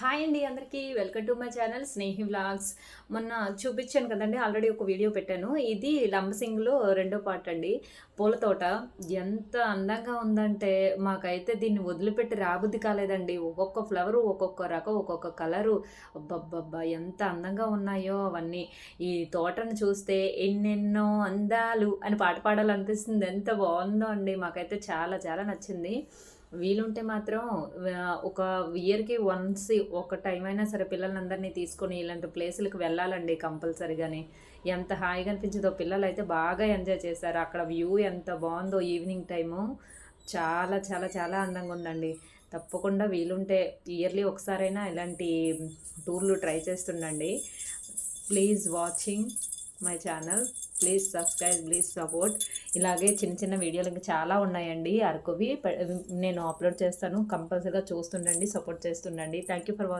Hi అండి అందరికీ welcome to my channel Snehi vlogs మొన్న చూపించాను కదండి ఆల్రెడీ ఒక వీడియో పెట్టాను. ఇది లంబసింగ్లో రెండో పార్ట్ అండి. పూల తోట ఎంత అందంగా ఉందంటే మాకైతే దీన్ని వదిలిపెట్టి రాబుద్ది కాలేదండి. ఒక్కొక్క ఫ్లవరు ఒక్కొక్క రకం ఒక్కొక్క కలరు అబ్బబ్బబ్బా ఎంత అందంగా ఉన్నాయో అవన్నీ. ఈ తోటను చూస్తే ఎన్నెన్నో అందాలు అని పాట పాడాలనిపిస్తుంది. ఎంత బాగుందో అండి మాకైతే చాలా చాలా నచ్చింది. వీలుంటే మాత్రం ఒక ఇయర్కి వన్స్ ఒక టైం అయినా సరే పిల్లలందరినీ తీసుకొని ఇలాంటి ప్లేసులకు వెళ్ళాలండి కంపల్సరీగాని. ఎంత హాయిగా అనిపించిందో పిల్లలు అయితే బాగా ఎంజాయ్ చేశారు. అక్కడ వ్యూ ఎంత బాగుందో ఈవినింగ్ టైము చాలా చాలా చాలా అందంగా ఉందండి. తప్పకుండా వీలుంటే ఇయర్లీ ఒకసారైనా ఇలాంటి టూర్లు try చేస్తుండండి. Please watching my channel. Please subscribe please support. ఇలాగే చిన్న చిన్న వీడియోలు ఇంకా చాలా ఉన్నాయండి. అరకువి నేను అప్లోడ్ చేస్తాను. కంపల్సరీగా చూస్తుండండి support చేస్తుండండి. Thank you for watching